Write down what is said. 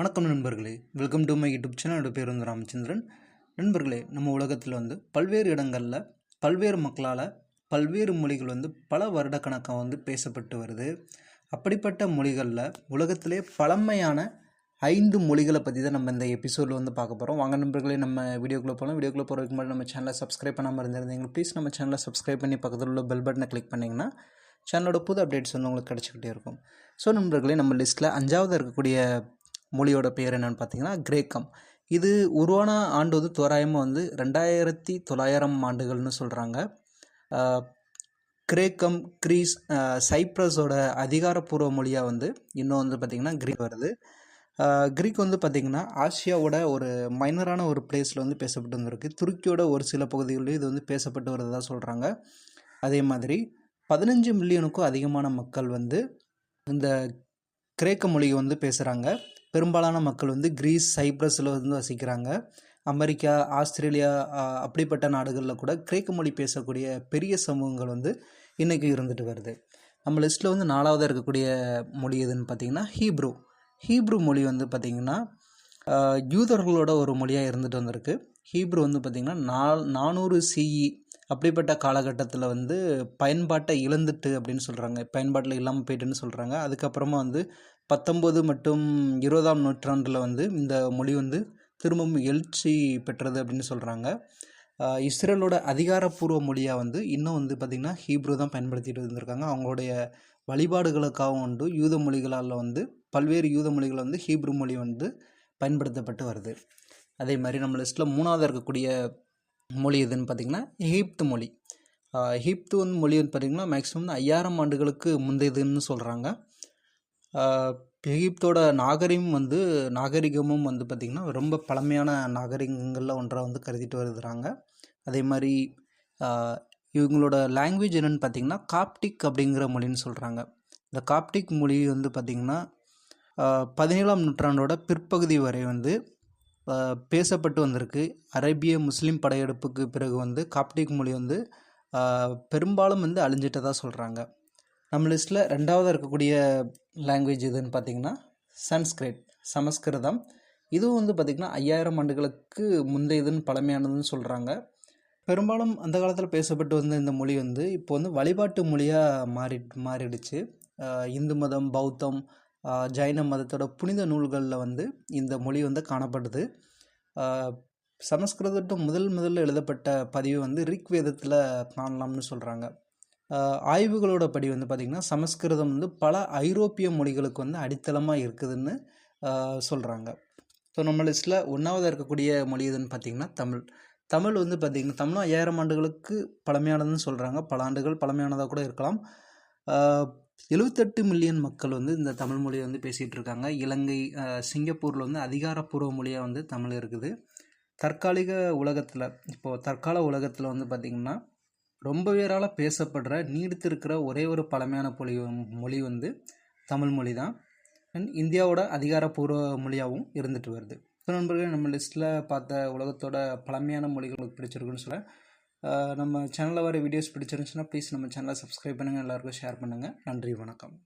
வணக்கம் நண்பர்களே. Welcome to my YouTube channel என்னோட பேர் வந்து ராமச்சந்திரன். நண்பர்களே நம்ம உலகத்தில் வந்து பல்வேறு இடங்களில் பல்வேறு மக்களால் பல்வேறு மொழிகள் வந்து பல வருடக்கணக்காக வந்து பேசப்பட்டு வருது. அப்படிப்பட்ட மொழிகளில் உலகத்திலே பழமையான ஐந்து மொழிகளை பற்றி தான் நம்ம இந்த எபிசோடில் வந்து பார்க்க போகிறோம் வாங்க நண்பர்களே நம்ம வீடியோக்குள்ளே போகலாம் வீடியோக்குள்ளே போகிறதுக்கு முன்னாடி நம்ம சேனலை சப்ஸ்கிரைப் பண்ணாமல் இருந்திருந்தீங்க ப்ளீஸ் நம்ம சேனலை சப்ஸ்கிரைப் பண்ணி பக்கத்தில் உள்ள பெல் பட்டனை கிளிக் பண்ணிங்கன்னா சேனலோட புது அப்டேட்ஸ் வந்து உங்களுக்கு கிடச்சிக்கிட்டே இருக்கும். ஸோ நண்பர்களே நம்ம லிஸ்ட்டில் அஞ்சாவது இருக்கக்கூடிய மொழியோட பேர் என்னென்னு பார்த்தீங்கன்னா கிரேக்கம். இது உருவான ஆண்டு வந்து தோராயமாக வந்து ரெண்டாயிரத்தி தொள்ளாயிரம் ஆண்டுகள்னு சொல்கிறாங்க கிரேக்கம் கிரீஸ் சைப்ரஸோட அதிகாரப்பூர்வ மொழியாக வந்து இன்னும் வந்து பார்த்திங்கன்னா கிரீக் வருது. கிரீக் வந்து பார்த்திங்கன்னா ஆசியாவோட ஒரு மைனரான ஒரு பிளேஸில் வந்து பேசப்பட்டு வந்திருக்கு. துருக்கியோட ஒரு சில பகுதிகளிலும் இது வந்து பேசப்பட்டு வருவதாக சொல்கிறாங்க அதே மாதிரி பதினஞ்சு மில்லியனுக்கும் அதிகமான மக்கள் வந்து இந்த கிரேக்க மொழியை வந்து பேசுகிறாங்க பெரும்பாலான மக்கள் வந்து கிரீஸ் சைப்ரஸில் வந்து வசிக்கிறாங்க. அமெரிக்கா ஆஸ்திரேலியா அப்படிப்பட்ட நாடுகளில் கூட கிரேக்க மொழி பேசக்கூடிய பெரிய சமூகங்கள் வந்து இன்றைக்கி இருந்துட்டு வருது. நம்ம லிஸ்ட்டில் வந்து நாலாவதாக இருக்கக்கூடிய மொழி எதுன்னு பார்த்தீங்கன்னா ஹீப்ரூ. ஹீப்ரூ மொழி வந்து பார்த்திங்கன்னா யூதர்களோட ஒரு மொழியாக இருந்துட்டு வந்திருக்கு. ஹீப்ரூ வந்து பார்த்திங்கன்னா நா நானூறு சிஇ அப்படிப்பட்ட காலகட்டத்தில் வந்து பயன்பாட்டை இழந்துட்டு அப்படின்னு சொல்கிறாங்க பயன்பாட்டில் இல்லாமல் போயிட்டுன்னு சொல்கிறாங்க அதுக்கப்புறமா வந்து பத்தொம்போது மற்றும் இருபதாம் நூற்றாண்டில் வந்து இந்த மொழி வந்து திரும்பவும் எழுச்சி பெற்றது அப்படின்னு சொல்கிறாங்க இஸ்ரேலோட அதிகாரப்பூர்வ மொழியாக வந்து இன்னும் வந்து பார்த்திங்கன்னா ஹீப்ரூ தான் பயன்படுத்திட்டு இருந்திருக்காங்க. அவங்களுடைய வழிபாடுகளுக்காகவும் உண்டு. யூத மொழிகளால் வந்து பல்வேறு யூத மொழிகளை வந்து ஹீப்ரு மொழி வந்து பயன்படுத்தப்பட்டு வருது. அதே மாதிரி நம்ம லிஸ்ட்டில் மூணாவது இருக்கக்கூடிய மொழி எதுன்னு பார்த்திங்கன்னா எகிப்து மொழி. எகிப்து வந்து மொழி வந்து பார்த்திங்கன்னா மேக்ஸிமம் வந்து ஐயாயிரம் ஆண்டுகளுக்கு முந்தையதுன்னு சொல்கிறாங்க எகிப்தோட நாகரிகம் வந்து நாகரிகமும் வந்து பார்த்திங்கன்னா ரொம்ப பழமையான நாகரிகங்களில் ஒன்றாக வந்து கருதிட்டு வருகிறாங்க. அதே மாதிரி இவங்களோட லாங்குவேஜ் என்னென்னு பார்த்திங்கன்னா காப்டிக் அப்படிங்கிற மொழின்னு சொல்கிறாங்க இந்த காப்டிக் மொழி வந்து பார்த்திங்கன்னா பதினேழாம் நூற்றாண்டோட பிற்பகுதி வரை வந்து பேசப்பட்டு வந்திருக்கு. அரேபிய முஸ்லீம் படையெடுப்புக்கு பிறகு வந்து காப்டிக் மொழி வந்து பெரும்பாலும் வந்து அழிஞ்சிட்டதாக சொல்கிறாங்க நம்ம லிஸ்ட்டில் ரெண்டாவதாக இருக்கக்கூடிய லாங்குவேஜ் எதுன்னு பார்த்தீங்கன்னா சன்ஸ்கிரிட் சமஸ்கிருதம். இதுவும் வந்து பார்த்திங்கன்னா ஐயாயிரம் ஆண்டுகளுக்கு முந்தையதுன்னு பழமையானதுன்னு சொல்கிறாங்க பெரும்பாலும் அந்த காலத்தில் பேசப்பட்டு வந்த இந்த மொழி வந்து இப்போ வந்து வழிபாட்டு மொழியாக மாறி மாறிடுச்சு. இந்து மதம் பௌத்தம் ஜைன மதத்தோட புனித நூல்களில் வந்து இந்த மொழி வந்து காணப்படுது சமஸ்கிருதத்தும் முதல் முதல்ல எழுதப்பட்ட பதிவு வந்து ரிக் வேதத்தில் காணலாம்னு சொல்கிறாங்க ஆய்வுகளோட படி வந்து பார்த்திங்கன்னா சமஸ்கிருதம் வந்து பல ஐரோப்பிய மொழிகளுக்கு வந்து அடித்தளமாக இருக்குதுன்னு சொல்கிறாங்க ஸோ நம்ம லிஸ்ட்டில் ஒன்றாவதாக இருக்கக்கூடிய மொழி எதுன்னு பார்த்திங்கன்னா தமிழ். தமிழ் வந்து பார்த்திங்கன்னா தமிழும் ஐயாயிரம் ஆண்டுகளுக்கு பழமையானதுன்னு சொல்கிறாங்க பல ஆண்டுகள் பழமையானதாக கூட இருக்கலாம். எழுபத்தெட்டு மில்லியன் மக்கள் வந்து இந்த தமிழ் மொழியை வந்து பேசிகிட்டு இருக்காங்க. இலங்கை சிங்கப்பூரில் வந்து அதிகாரப்பூர்வ மொழியாக வந்து தமிழ் இருக்குது. தற்காலிக உலகத்தில் இப்போது தற்கால உலகத்தில் வந்து பார்த்திங்கன்னா ரொம்ப பேரால் பேசப்படுற நீடித்திருக்கிற ஒரே ஒரு பழமையான மொழி மொழி வந்து தமிழ் மொழி தான் அண்ட் இந்தியாவோட அதிகாரப்பூர்வ மொழியாகவும் இருந்துட்டு வருது. ஸோ நண்பர்கள் நம்ம லிஸ்ட்டில் பார்த்த உலகத்தோட பழமையான மொழிகளுக்கு பிடிச்சிருக்குன்னு சொல்ல நம்ம சேனலில் வர வீடியோஸ் பிடிச்சிருந்துச்சுன்னா ப்ளீஸ் நம்ம சேனலை சப்ஸ்கிரைப் பண்ணுங்கள் எல்லாேருக்கும் ஷேர் பண்ணுங்கள் நன்றி வணக்கம்.